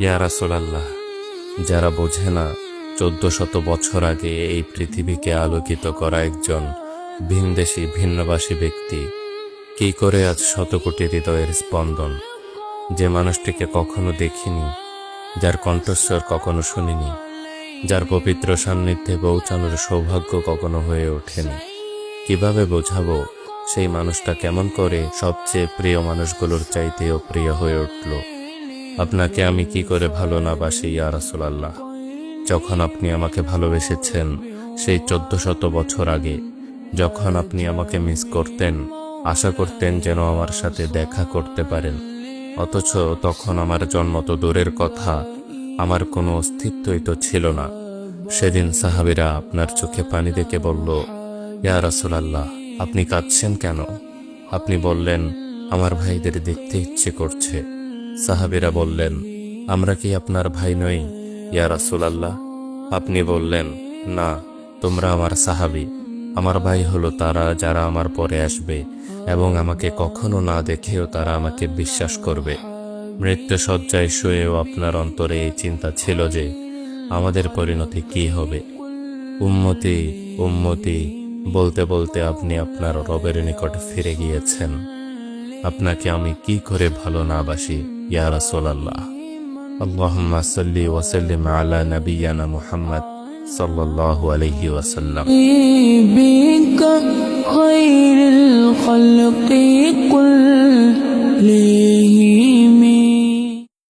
ইয়া যারা বোঝে না, চোদ্দ শত বছর আগে এই পৃথিবীকে আলোকিত করা একজন ভিনদেশি, ভিন্নবাসী ব্যক্তি, কি করে আজ শতকোটি হৃদয়ের স্পন্দন? যে মানুষটিকে কখনো দেখিনি, যার কণ্ঠস্বর কখনো শুনিনি, যার পবিত্র সান্নিধ্যে পৌঁছানোর সৌভাগ্য কখনো হয়ে ওঠেনি। কীভাবে বোঝাবো সেই মানুষটা কেমন করে সবচেয়ে প্রিয় মানুষগুলোর চাইতেও প্রিয় হয়ে উঠল। আপনাকে আমি কি করে ভালো না বাসি, ইয়া রাসূলাল্লাহ? যখন আপনি আমাকে ভালোবেসেছেন সেই চোদ্দ শত বছর আগে, যখন আপনি আমাকে মিস করতেন, আশা করতেন যেন আমার সাথে দেখা করতে পারেন। অথচ তখন আমার জন্ম তো দূরের কথা, আমার কোনো অস্তিত্বই তো ছিল না। সেদিন সাহাবিরা আপনার চোখে পানি দেখে বলল, ইয়া রাসূলাল্লাহ আপনি কাঁদছেন কেন? আপনি বললেন, আমার ভাইদের দেখতে ইচ্ছে করছে। সাহাবেরা বললেন, আমরা কি আপনার ভাই নই, ইয়া রাসূলাল্লাহ? আপনি বললেন, না, তোমরা আমার সাহাবি। আমার ভাই হলো তারা যারা আমার পরে আসবে এবং আমাকে কখনো না দেখেও তারা আমাকে বিশ্বাস করবে। মৃত্যু সজ্জায় শুয়েও আপনার অন্তরে এই চিন্তা ছিল যে আমাদের পরিণতি কি হবে? উম্মতি উম্মতি বলতে বলতে আপনি আপনার রবের নিকট ফিরে গিয়েছেন আপনাকে আমি কি করে ভালো না বাসি ইয়া রাসূলাল্লাহ আল্লাহুম্মা সাল্লি ওয়া সাল্লিম আলা নাবিয়ানা মুহাম্মদ সাল্লাল্লাহু আলাইহি ওয়াসাল্লাম بك خير الخلق قل ليه